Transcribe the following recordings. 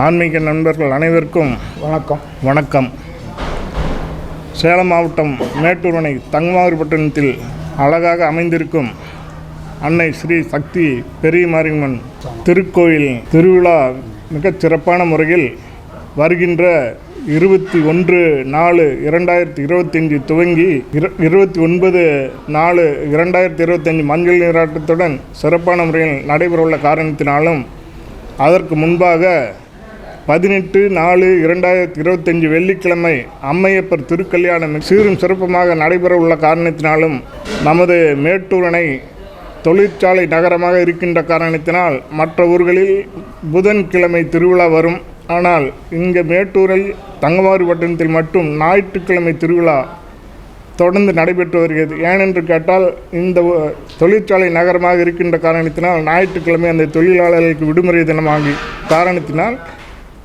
ஆன்மீக நண்பர்கள் அனைவருக்கும் வணக்கம். வணக்கம். சேலம் மாவட்டம் மேட்டூர் அணை தங்கமாறுபட்டினத்தில் அழகாக அமைந்திருக்கும் அன்னை ஸ்ரீ சக்தி பெரிய மாரியம்மன் திருக்கோயில் திருவிழா மிகச் சிறப்பான முறையில் வருகின்ற இருபத்தி ஒன்று நாலு இரண்டாயிரத்தி இருபத்தஞ்சி துவங்கி இரு இருபத்தி ஒன்பது நாலு இரண்டாயிரத்தி இருபத்தஞ்சி மஞ்சள் நீராட்டத்துடன் சிறப்பான முறையில் நடைபெறவுள்ள காரணத்தினாலும் அதற்கு முன்பாக பதினெட்டு நாலு இரண்டாயிரத்தி இருபத்தஞ்சி வெள்ளிக்கிழமை அம்மையப்பர் திருக்கல்யாணம் சீரும் சிறப்புமாக நடைபெற உள்ள காரணத்தினாலும் நமது மேட்டூரணை தொழிற்சாலை நகரமாக இருக்கின்ற காரணத்தினால் மற்ற ஊர்களில் புதன்கிழமை திருவிழா வரும். ஆனால் இங்கே மேட்டூரில் தங்கமாறு பட்டணத்தில் மட்டும் ஞாயிற்றுக்கிழமை திருவிழா தொடர்ந்து நடைபெற்று வருகிறது. ஏனென்று கேட்டால் இந்த தொழிற்சாலை நகரமாக இருக்கின்ற காரணத்தினால் ஞாயிற்றுக்கிழமை அந்த தொழிலாளர்களுக்கு விடுமுறை தினமாகி காரணத்தினால்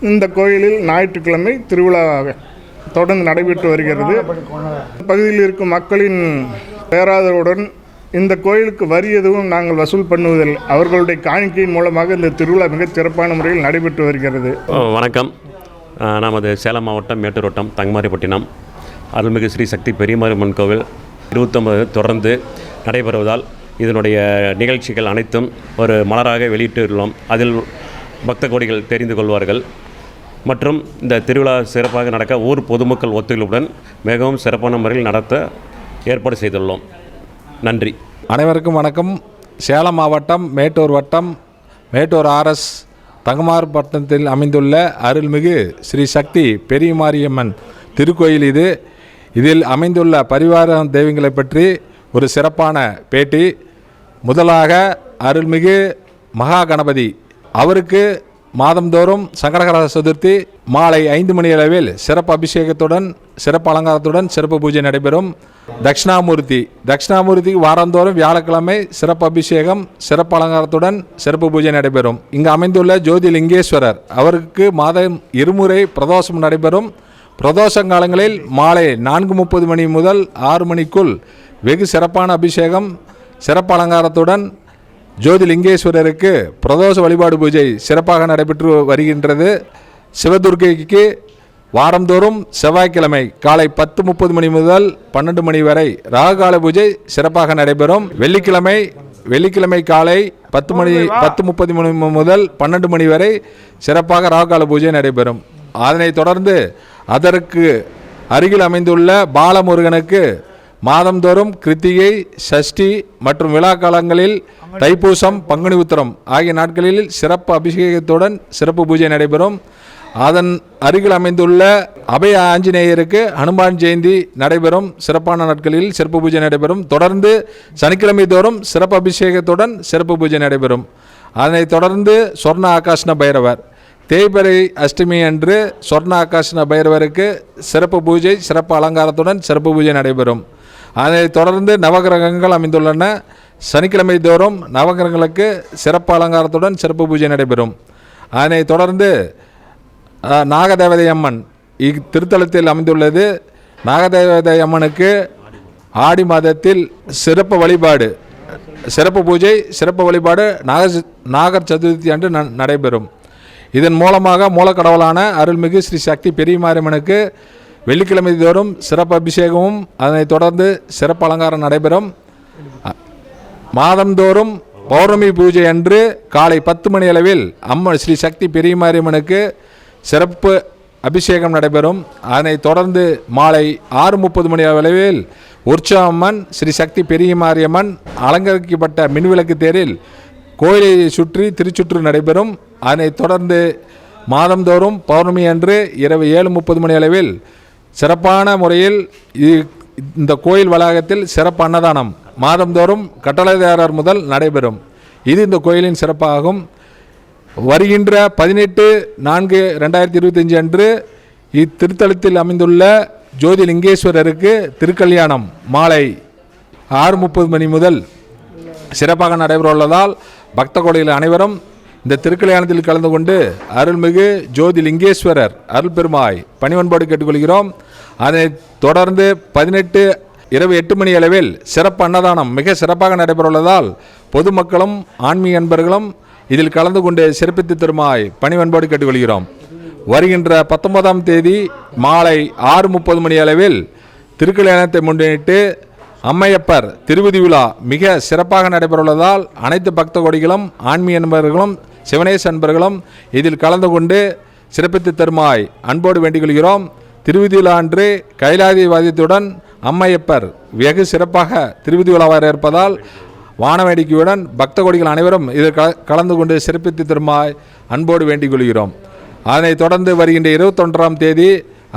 இந்த கோயிலில் ஞாயிற்றுக்கிழமை திருவிழா தொடர்ந்து நடைபெற்று வருகிறது. பகுதியில் இருக்கும் மக்களின் பேராதரவுடன் இந்த கோயிலுக்கு வரி எதுவும் நாங்கள் வசூல் பண்ணுவதில்லை. அவர்களுடைய காணிக்கையின் மூலமாக இந்த திருவிழா மிகச் சிறப்பான முறையில் நடைபெற்று வருகிறது. வணக்கம். நமது சேலம் மாவட்டம் மேட்டூர் வட்டம் தங்கமாரிப்பட்டினம். அருள்மிகு ஸ்ரீ சக்தி பெரியமாரியம்மன் கோவில் இருபத்தொம்பது தொடர்ந்து நடைபெறுவதால் இதனுடைய நிகழ்ச்சிகள் அனைத்தும் ஒரு மலராக வெளியிட்டுள்ளோம். அதில் பக்த கோடிகள் தெரிந்து கொள்வார்கள். மற்றும் இந்த திருவிழா சிறப்பாக நடக்க ஊர் பொதுமக்கள் ஒத்துழைப்புடன் மிகவும் சிறப்பான முறையில் நடத்த ஏற்பாடு செய்துள்ளோம். நன்றி. அனைவருக்கும் வணக்கம். சேலம் மாவட்டம் மேட்டூர் வட்டம் மேட்டூர் ஆர்எஸ் தங்கமார்பட்டினத்தில் அமைந்துள்ள அருள்மிகு ஸ்ரீ சக்தி பெரியமாரியம்மன் திருக்கோயில் இது. இதில் அமைந்துள்ள பரிவார தெய்வங்களை பற்றி ஒரு சிறப்பான பேட்டி. முதலாக அருள்மிகு மகா கணபதி. அவருக்கு மாதந்தோறும் சங்கடகர சதுர்த்தி மாலை ஐந்து மணி அளவில் சிறப்பு அபிஷேகத்துடன் சிறப்பு அலங்காரத்துடன் சிறப்பு பூஜை நடைபெறும். தட்சிணாமூர்த்தி. தட்சிணாமூர்த்திக்கு வாரந்தோறும் வியாழக்கிழமை சிறப்பு அபிஷேகம் சிறப்பு அலங்காரத்துடன் சிறப்பு பூஜை நடைபெறும். இங்கு அமைந்துள்ள ஜோதி லிங்கேஸ்வரர் அவருக்கு மாதம் இருமுறை பிரதோஷம் நடைபெறும். பிரதோஷங்காலங்களில் மாலை நான்கு முப்பது மணி முதல் ஆறு மணிக்குள் வெகு சிறப்பான அபிஷேகம் சிறப்பு அலங்காரத்துடன் ஜோதிலிங்கேஸ்வரருக்கு பிரதோஷ வழிபாடு பூஜை சிறப்பாக நடைபெற்று வருகின்றது. சிவதுர்கைக்கு வாரந்தோறும் செவ்வாய்க்கிழமை காலை பத்து முப்பது மணி முதல் பன்னெண்டு மணி வரை ராகுகால பூஜை சிறப்பாக நடைபெறும். வெள்ளிக்கிழமை வெள்ளிக்கிழமை காலை பத்து மணி பத்து முப்பது மணி முதல் பன்னெண்டு மணி வரை சிறப்பாக ராகுகால பூஜை நடைபெறும். அதனைத் தொடர்ந்து அதற்கு அருகில் அமைந்துள்ள பாலமுருகனுக்கு மாதந்தோறும் கிருத்திகை சஷ்டி மற்றும் விழா காலங்களில் தைப்பூசம் பங்குனி உத்திரம் ஆகிய நாட்களில் சிறப்பு அபிஷேகத்துடன் சிறப்பு பூஜை நடைபெறும். அதன் அருகில் அமைந்துள்ள அபய ஆஞ்சநேயருக்கு ஹனுமான் ஜெயந்தி நடைபெறும். சிறப்பான நாட்களில் சிறப்பு பூஜை நடைபெறும். தொடர்ந்து சனிக்கிழமை தோறும் சிறப்பு அபிஷேகத்துடன் சிறப்பு பூஜை நடைபெறும். அதனைத் தொடர்ந்து சொர்ண ஆகாஷ்ண பைரவர். தேய்பிறை அஷ்டமி அன்று சொர்ண ஆகாஷ்ண பைரவருக்கு சிறப்பு பூஜை சிறப்பு அலங்காரத்துடன் சிறப்பு பூஜை நடைபெறும். அதனைத் தொடர்ந்து நவகிரகங்கள் அமைந்துள்ளன. சனிக்கிழமை தோறும் நவகிரகங்களுக்கு சிறப்பு அலங்காரத்துடன் சிறப்பு பூஜை நடைபெறும். அதனைத் தொடர்ந்து நாகதேவதை அம்மன் இத்திருத்தலத்தில் அமைந்துள்ளது. நாகதேவதை அம்மனுக்கு ஆடி மாதத்தில் சிறப்பு வழிபாடு சிறப்பு பூஜை சிறப்பு வழிபாடு நாக நாகர் சதுர்த்தி அன்று ந- நடைபெறும். இதன் மூலமாக மூலக்கடவுளான அருள்மிகு ஸ்ரீ சக்தி பெரியமாரியம்மனுக்கு வெள்ளிக்கிழமை தோறும் சிறப்பு அபிஷேகமும் அதனைத் தொடர்ந்து சிறப்பு அலங்காரம் நடைபெறும். மாதந்தோறும் பௌர்ணமி பூஜை அன்று காலை பத்து மணி அளவில் அம்மன் ஸ்ரீ சக்தி பெரியமாரியம்மனுக்கு சிறப்பு அபிஷேகம் நடைபெறும். அதனைத் தொடர்ந்து மாலை ஆறு முப்பது மணி அளவில் உற்சவ அம்மன் ஸ்ரீ சக்தி பெரியமாரியம்மன் அலங்கரிக்கப்பட்ட மின்விளக்கு தேரில் கோயிலை சுற்றி திருச்சுற்று நடைபெறும். அதனைத் தொடர்ந்து மாதந்தோறும் பௌர்ணமி அன்று இரவு ஏழு முப்பது மணி அளவில் சிறப்பான முறையில் இ- இந்த கோயில் வளாகத்தில் சிறப்பு அன்னதானம் மாதந்தோறும் கட்டளைதாரர் முதல் நடைபெறும். இது இந்த கோயிலின் சிறப்பாகும். வருகின்ற பதினெட்டு நான்கு ரெண்டாயிரத்தி இருபத்தஞ்சு அன்று இத்திருத்தலத்தில் அமைந்துள்ள ஜோதி லிங்கேஸ்வரருக்கு திருக்கல்யாணம் மாலை ஆறு முப்பது மணி முதல் சிறப்பாக நடைபெற உள்ளதால் பக்த கோடையில் அனைவரும் இந்த திருக்கல்யாணத்தில் கலந்து கொண்டு அருள்மிகு ஜோதி லிங்கேஸ்வரர் அருள் பெருமாய் பணிவன்பாடு கேட்டுக்கொள்கிறோம். அதை தொடர்ந்து பதினெட்டு இரவு எட்டு மணி அளவில் சிறப்பு அன்னதானம் மிக சிறப்பாக நடைபெறவுள்ளதால் பொதுமக்களும் ஆன்மீக அன்பர்களும் இதில் கலந்து கொண்டு சிறப்பித்து தருமாய் பணிவன்போடு கேட்டுக்கொள்கிறோம். வருகின்ற பத்தொன்பதாம் தேதி மாலை ஆறு முப்பது மணி அளவில் திருக்கல்யாணத்தை முன்னிட்டு அம்மையப்பர் திருவிதி விழா மிக சிறப்பாக நடைபெறவுள்ளதால் அனைத்து பக்த கொடிகளும் ஆன்மீக அன்பர்களும் சிவனேச அன்பர்களும் இதில் கலந்து கொண்டு சிறப்பித்து தருமாய் அன்போடு வேண்டிக் கொள்கிறோம். திருவிதி கைலாதிவாதியத்துடன் அன்று அம்மையப்பர் வெகு சிறப்பாக திருவிதி விழாவாக இருப்பதால் வானவேடிக்கையுடன் பக்த கொடிகள் அனைவரும் இதில் கலந்து கொண்டு சிறப்பித்து திரும்பாய் அன்போடு வேண்டிக் கொள்கிறோம். அதனைத் தொடர்ந்து வருகின்ற இருபத்தொன்றாம் தேதி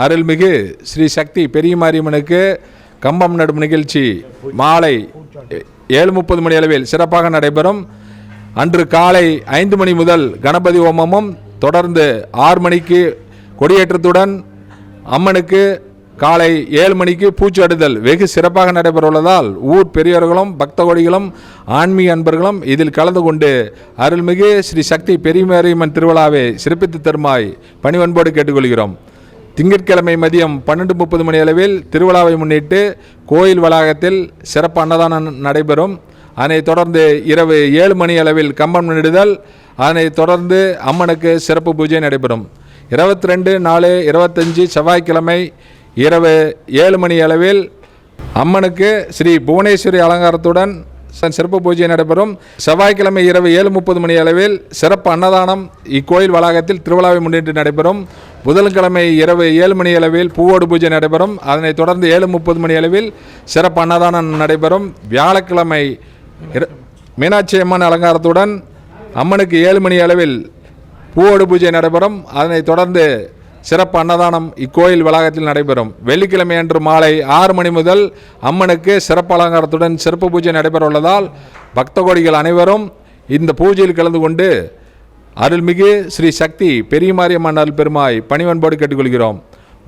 அருள்மிகு ஸ்ரீ சக்தி பெரிய மாரியம்மனுக்கு கம்பம் நடும் நிகழ்ச்சி மாலை ஏழு முப்பது மணி அளவில் சிறப்பாக நடைபெறும். அன்று காலை ஐந்து மணி முதல் கணபதி ஹோமமும் தொடர்ந்து ஆறு மணிக்கு கொடியேற்றத்துடன் அம்மனுக்கு காலை ஏழு மணிக்கு பூச்சடுதல். வெகு சிறப்பாக நடைபெறவுள்ளதால் ஊர் பெரியவர்களும் பக்த கோடிகளும் ஆன்மீக அன்பர்களும் இதில் கலந்து கொண்டு அருள்மிகு ஸ்ரீ சக்தி பெரியமரியம்மன் திருவிழாவை சிறப்பித்து தருமாய் பணிவன்போடு கேட்டுக்கொள்கிறோம். திங்கட்கிழமை மதியம் பன்னெண்டு முப்பது மணி அளவில் திருவிழாவை முன்னிட்டு கோயில் வளாகத்தில் சிறப்பு அன்னதானம் நடைபெறும். அதனைத் தொடர்ந்து இரவு ஏழு மணி அளவில் கம்பம் நடுதல். அதனைத் தொடர்ந்து அம்மனுக்கு சிறப்பு பூஜை நடைபெறும். இருபத்தி ரெண்டு நாலு இருபத்தஞ்சி செவ்வாய்க்கிழமை இரவு ஏழு மணி அளவில் அம்மனுக்கு ஸ்ரீ புவனேஸ்வரி அலங்காரத்துடன் சிறப்பு பூஜை நடைபெறும். செவ்வாய்க்கிழமை இரவு ஏழு முப்பது மணி அளவில் சிறப்பு அன்னதானம் இக்கோயில் வளாகத்தில் திருவிழாவை முன்னிட்டு நடைபெறும். புதன்கிழமை இரவு ஏழு மணி அளவில் பூவோடு பூஜை நடைபெறும். அதனைத் தொடர்ந்து ஏழு முப்பது மணி அளவில் சிறப்பு அன்னதானம் நடைபெறும். வியாழக்கிழமை மீனாட்சி அம்மன் அலங்காரத்துடன் அம்மனுக்கு ஏழு மணி அளவில் பூவோடு பூஜை நடைபெறும். அதனைத் தொடர்ந்து சிறப்பு அன்னதானம் இக்கோயில் வளாகத்தில் நடைபெறும். வெள்ளிக்கிழமை அன்று மாலை ஆறு மணி முதல் அம்மனுக்கு சிறப்பு அலங்காரத்துடன் சிறப்பு பூஜை நடைபெற உள்ளதால் பக்த கோடிகள் அனைவரும் இந்த பூஜையில் கலந்து கொண்டு அருள்மிகு ஸ்ரீ சக்தி பெரிய மாரியம்மன் அருள் பெருமாய் பணிவன்போடு கேட்டுக்கொள்கிறோம்.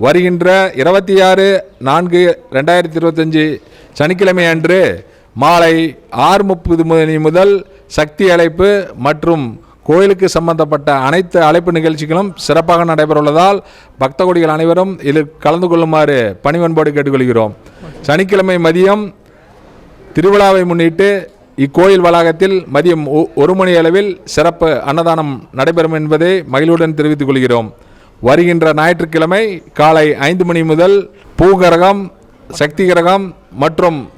வருகின்ற இருபத்தி ஆறு நான்கு ரெண்டாயிரத்தி இருபத்தஞ்சி சனிக்கிழமை அன்று மாலை ஆறு முப்பது மணி முதல் சக்தி அழைப்பு மற்றும் கோயிலுக்கு சம்பந்தப்பட்ட அனைத்து அழைப்பு நிகழ்ச்சிகளும் சிறப்பாக நடைபெறவுள்ளதால் பக்த கொடிகள் அனைவரும் இதில் கலந்து கொள்ளுமாறு பணிவன்போடு கேட்டுக்கொள்கிறோம். சனிக்கிழமை மதியம் திருவிழாவை முன்னிட்டு இக்கோயில் வளாகத்தில் மதியம் ஒ- ஒரு மணி அளவில் சிறப்பு அன்னதானம் நடைபெறும் என்பதை மகிழ்வுடன் தெரிவித்துக் கொள்கிறோம். வருகின்ற ஞாயிற்றுக்கிழமை காலை ஐந்து மணி முதல் பூகரகம் சக்தி கிரகம் மற்றும்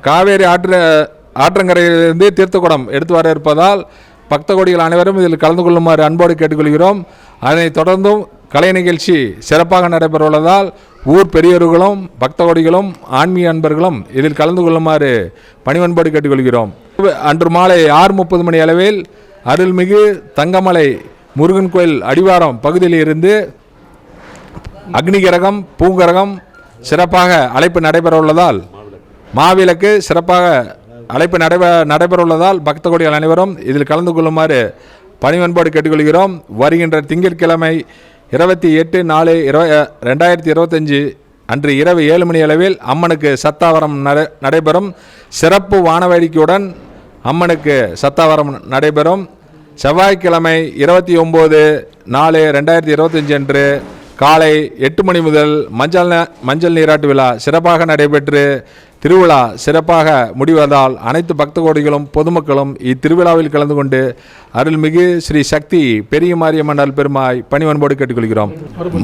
காவேரி ஆற்று ஆற்றங்கரையிலிருந்து தீர்த்தக்குடம் எடுத்து வர இருப்பதால் பக்த கோடிகள் அனைவரும் இதில் கலந்து கொள்ளுமாறு அன்போடு கேட்டுக்கொள்கிறோம். அதனைத் தொடர்ந்தும் கலை நிகழ்ச்சி சிறப்பாக நடைபெறவுள்ளதால் ஊர் பெரியவர்களும் பக்த கோடிகளும் ஆன்மீக அன்பர்களும் இதில் கலந்து கொள்ளுமாறு பணிவன்போடு கேட்டுக்கொள்கிறோம். அன்று மாலை ஆறு முப்பது மணி அளவில் அருள்மிகு தங்கமலை முருகன் கோயில் அடிவாரம் பகுதியில் இருந்து அக்னிகரகம் பூங்கரகம் சிறப்பாக அழைப்பு நடைபெற உள்ளதால் மாவிளக்கு சிறப்பாக அழைப்பு நடைபெ நடைபெறவுள்ளதால் பக்தகோடிகள் அனைவரும் இதில் கலந்து கொள்ளுமாறு பணிவன்போடு கேட்டுக்கொள்கிறோம். வருகின்ற திங்கட்கிழமை இருபத்தி எட்டு நாலு இரு ரெண்டாயிரத்தி இருபத்தஞ்சி அன்று இரவு ஏழு மணி அளவில் அம்மனுக்கு சத்தாவரம் நடை நடைபெறும். சிறப்பு வானவேடிக்கையுடன் அம்மனுக்கு சத்தாவரம் நடைபெறும். செவ்வாய்க்கிழமை இருபத்தி ஒம்பது நாலு ரெண்டாயிரத்தி இருபத்தஞ்சு அன்று காலை எட்டு மணி முதல் மஞ்சள் மஞ்சள் நீராட்டு விழா சிறப்பாக நடைபெற்று திருவிழா சிறப்பாக முடிவதால் அனைத்து பக்த கோடிகளும் பொதுமக்களும் இத்திருவிழாவில் கலந்து கொண்டு அருள்மிகு ஸ்ரீ சக்தி பெரிய மாரியம்மன் பெருமாய் பணிவன்போடு கேட்டுக்கொள்கிறோம்.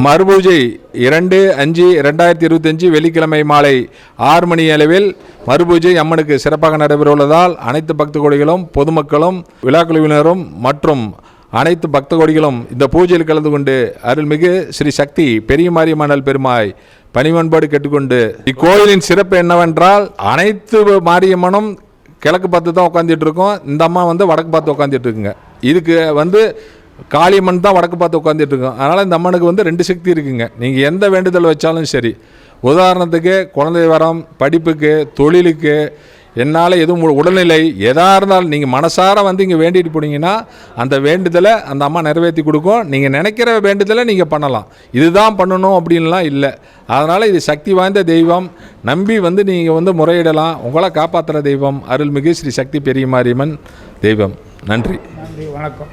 மறுபூஜை இரண்டு அஞ்சு ரெண்டாயிரத்தி இருபத்தஞ்சு வெள்ளிக்கிழமை மாலை ஆறு மணி அளவில் மறுபூஜை அம்மனுக்கு சிறப்பாக நடைபெற உள்ளதால் அனைத்து பக்த கோடிகளும் பொதுமக்களும் விழாக்குழுவினரும் மற்றும் அனைத்து பக்த கோடிகளும் இந்த பூஜையில் கலந்து கொண்டு அருள்மிகு ஸ்ரீ சக்தி பெரிய மாரியம்மன் பெருமாய் பணிவன்போடு கேட்டுக்கொண்டு இக்கோயிலின் சிறப்பு என்னவென்றால் அனைத்து மாரியம்மனும் கிழக்கு பார்த்து தான் உட்காந்துட்டு இருக்கோம். இந்த அம்மா வந்து வடக்கு பார்த்து உட்காந்துட்டு இருக்குங்க. இதுக்கு வந்து காளியம்மன் தான் வடக்கு பார்த்து உட்காந்துட்டு இருக்கோம். அதனால் இந்த அம்மனுக்கு வந்து ரெண்டு சக்தி இருக்குங்க. நீங்கள் எந்த வேண்டுதல் வச்சாலும் சரி. உதாரணத்துக்கு குழந்தை வரம் படிப்புக்கு தொழிலுக்கு என்னால் எதுவும் உடல்நிலை எதாக இருந்தாலும் நீங்கள் மனசார வந்து இங்கே வேண்டிட்டு போனீங்கன்னா அந்த வேண்டுதலை அந்த அம்மா நிறைவேற்றி கொடுக்கும். நீங்கள் நினைக்கிற வேண்டுதலை நீங்கள் பண்ணலாம். இதுதான் பண்ணணும் அப்படின்லாம் இல்லை. அதனால் இது சக்தி வாய்ந்த தெய்வம். நம்பி வந்து நீங்கள் வந்து முறையிடலாம். உங்களை காப்பாற்றுற தெய்வம். அருள்மிகு ஸ்ரீ சக்தி பெரிய மாரியம்மன் தெய்வம். நன்றி. நன்றி. வணக்கம்.